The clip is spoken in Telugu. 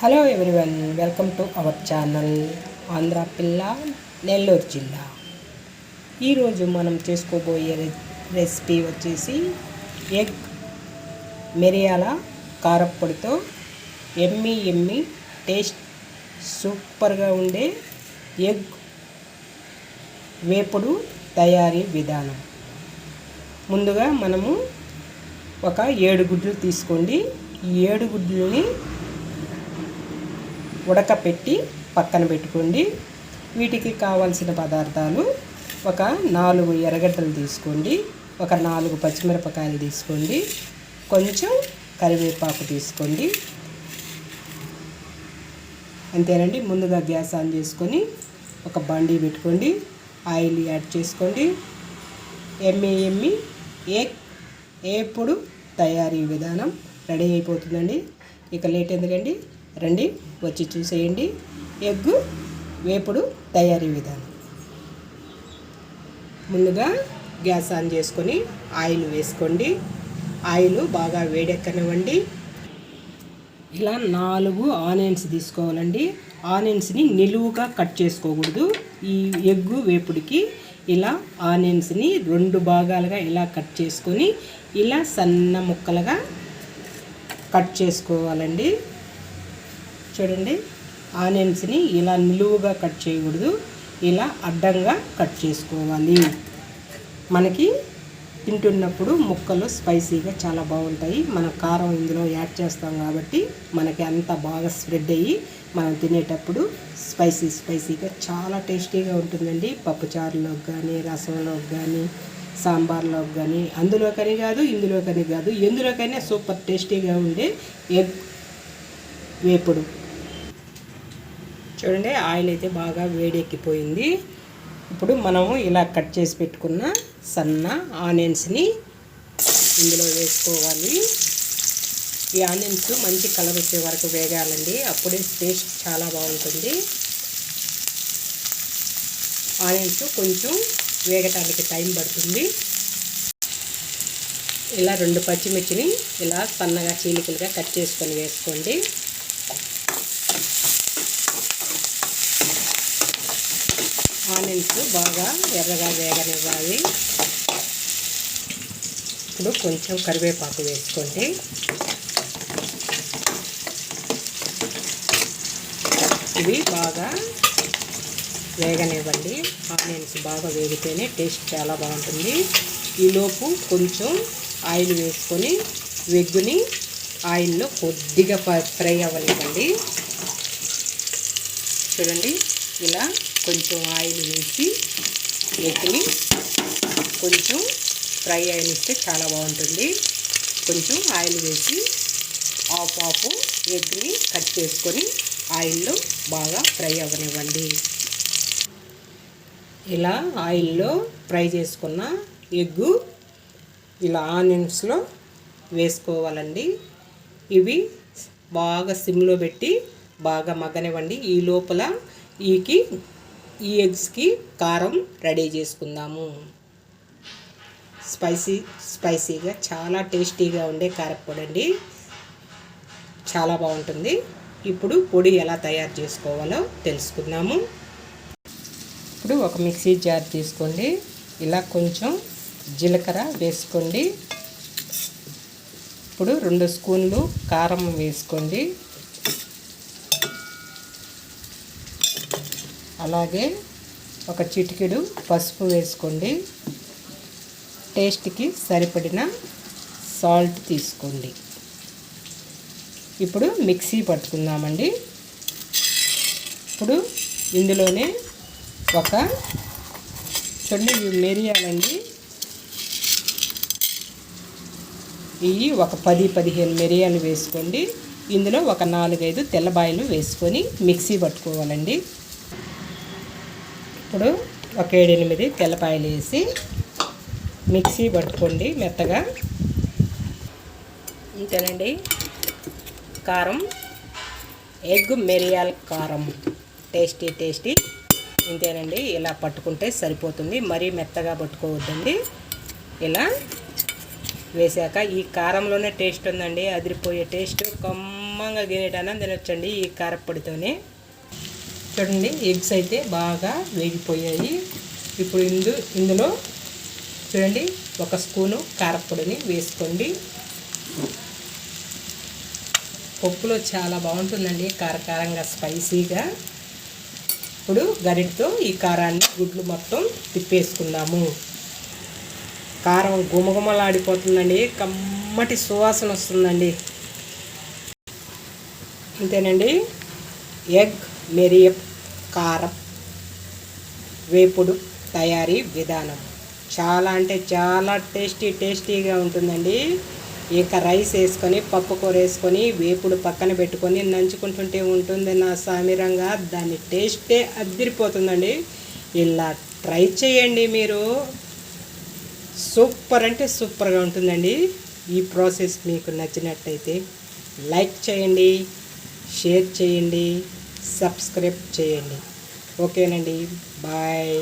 Hello everyone welcome to our channel Andhra పిల్ల నెల్లూరు జిల్లా ఈరోజు మనం చేసుకోబోయే రె- రెసిపీ వచ్చేసి ఎగ్ మిరియాల కారప్పొడితో ఎమ్మి ఎమ్మి టేస్ట్ సూపర్గా ఉండే ఎగ్ వేపుడు తయారీ విధానం. ముందుగా మనము ఒక ఏడు గుడ్లు తీసుకోండి. ఈ ఏడు గుడ్లని ఉడకపెట్టి పక్కన పెట్టుకోండి. వీటికి కావాల్సిన పదార్థాలు ఒక నాలుగు ఎర్రగడ్డలు తీసుకోండి. ఒక నాలుగు పచ్చిమిరపకాయలు తీసుకోండి. కొంచెం కరివేపాకు తీసుకోండి. అంతేనండి ముందుగా గ్యాస్ ఆన్ చేసుకొని ఒక బండి పెట్టుకోండి. ఆయిల్ యాడ్ చేసుకోండి. ఎమ్మి ఎమ్మి ఏ ఏపుడు తయారీ విధానం రెడీ అయిపోతుందండి. ఇక లేట్ ఎందుకండి? రండి వచ్చి చూసేయండి. ఎగ్గు వేపుడు తయారీ విధానం. ముందుగా గ్యాస్ ఆన్ చేసుకొని ఆయిల్ వేసుకోండి. ఆయిల్ బాగా వేడెక్కనివ్వండి. ఇలా నాలుగు ఆనియన్స్ తీసుకోవాలండి. ఆనియన్స్ని నిలువుగా కట్ చేసుకోకూడదు. ఈ ఎగ్గు వేపుడికి ఇలా ఆనియన్స్ని రెండు భాగాలుగా ఇలా కట్ చేసుకొని ఇలా సన్న ముక్కలుగా కట్ చేసుకోవాలండి. చూడండి. ఆనియన్స్ని ఇలా నిలువుగా కట్ చేయకూడదు. ఇలా అడ్డంగా కట్ చేసుకోవాలి. మనకి తింటున్నప్పుడు ముక్కలు స్పైసీగా చాలా బాగుంటాయి. మన కారం ఇందులో యాడ్ చేస్తాం కాబట్టి మనకి అంత బాగా స్ప్రెడ్ అయ్యి మనం తినేటప్పుడు స్పైసీ స్పైసీగా చాలా టేస్టీగా ఉంటుందండి. పప్పుచారులోకి కానీ రసంలోకి కానీ సాంబార్లోకి కానీ అందులోకని కాదు ఇందులోకని కాదు ఎందులోకైనా సూపర్ టేస్టీగా ఉండే ఎగ్ వేపుడు. చూడండి ఆయిల్ అయితే బాగా వేడెక్కిపోయింది. ఇప్పుడు మనము ఇలా కట్ చేసి పెట్టుకున్న సన్న ఆనియన్స్ని ఇందులో వేసుకోవాలి. ఈ ఆనియన్స్ మంచి కలర్ వచ్చే వరకు వేగాలండి అప్పుడే టేస్ట్ చాలా బాగుంటుంది. ఆనియన్స్ కొంచెం వేగటానికి టైం పడుతుంది. ఇలా రెండు పచ్చిమిర్చిని ఇలా సన్నగా చీలికలుగా కట్ చేసుకొని వేసుకోండి. ఆనియన్స్ బాగా ఎర్రగా వేగనివ్వాలి. ఇప్పుడు కొంచెం కరివేపాకు వేసుకోండి. ఇవి బాగా వేగనివ్వండి. ఆనియన్స్ బాగా వేగితేనే టేస్ట్ చాలా బాగుంటుంది. ఈలోపు కొంచెం ఆయిల్ వేసుకొని వెగ్గుని ఆయిల్లో కొద్దిగా ఫ్రై అవ్వనివ్వండి. చూడండి. ఇలా కొంచెం ఆయిల్ వేసి ఎగ్ని కొంచెం ఫ్రై అయినిస్తే చాలా బాగుంటుంది. కొంచెం ఆయిల్ వేసి ఆఫ్ ఆఫ్ ఎగ్ని కట్ చేసుకొని ఆయిల్లో బాగా ఫ్రై అవ్వనివ్వండి. ఇలా ఆయిల్లో ఫ్రై చేసుకున్న ఎగ్గు ఇలా ఆనియన్స్లో వేసుకోవాలండి. ఇవి బాగా సిమ్లో పెట్టి బాగా మగ్గనివ్వండి. ఈ లోపల ఈకి ఈ ఎగ్స్కి కారం రెడీ చేసుకుందాము. స్పైసీ స్పైసీగా చాలా టేస్టీగా ఉండే కారపొడి అండి చాలా బాగుంటుంది. ఇప్పుడు పొడి ఎలా తయారు చేసుకోవాలో తెలుసుకుందాము. ఇప్పుడు ఒక మిక్సీ జార్ తీసుకోండి. ఇలా కొంచెం జీలకర్ర వేసుకోండి. ఇప్పుడు రెండు స్పూన్లు కారం వేసుకోండి. అలాగే ఒక చిటికెడు పసుపు వేసుకోండి. టేస్ట్కి సరిపడిన సాల్ట్ తీసుకోండి. ఇప్పుడు మిక్సీ పట్టుకుందామండి. ఇప్పుడు ఇందులోనే ఒక చూడండి మిరియాలండి. ఇవి ఒక పది పదిహేను మిరియాలు వేసుకోండి. ఇందులో ఒక నాలుగైదు తెల్లబాయలు వేసుకొని మిక్సీ పట్టుకోవాలండి. ఇప్పుడు ఒక ఏడెనిమిది తెల్లపాయలు వేసి మిక్సీ పట్టుకోండి మెత్తగా. ఇంతేనండి. కారం ఎగ్ మిరియాల కారం. Tasty tasty. ఇంతేనండి. ఇలా పట్టుకుంటే సరిపోతుంది. మరీ మెత్తగా పట్టుకోవద్దండి. ఇలా వేసాక ఈ కారంలోనే టేస్ట్ ఉందండి. అదిరిపోయే టేస్ట్. కమ్మంగా గినేటన్నా తినొచ్చండి ఈ కారపొడితోనే చూడండి ఎగ్స్ అయితే బాగా వేగిపోయాయి. ఇప్పుడు ఇందు ఇందులో చూడండి ఒక స్పూను కారపొడిని వేసుకోండి. పప్పులో చాలా బాగుంటుందండి కారకారంగా స్పైసీగా. ఇప్పుడు గరిటతో ఈ కారాన్ని గుడ్లు మొత్తం తిప్పేసుకుందాము. కారం గుమగుమలాడిపోతుందండి కమ్మటి సువాసన వస్తుందండి. అంతేనండి ఎగ్ మెరియప్ కారం వేపుడు తయారీ విధానం. చాలా అంటే చాలా టేస్టీ టేస్టీగా ఉంటుందండి. ఇక రైస్ వేసుకొని పప్పు కూర వేసుకొని వేపుడు పక్కన పెట్టుకొని నంచుకుంటుంటే ఉంటుంది నా సామిరంగా. దాని టేస్టే అద్దరిపోతుందండి ఇలా ట్రై చేయండి మీరు. సూపర్ అంటే సూపర్గా ఉంటుందండి. ఈ ప్రాసెస్ మీకు నచ్చినట్టయితే లైక్ చేయండి షేర్ చేయండి. సబ్స్క్రైబ్ చేయండి. ఓకేనండి. బాయ్.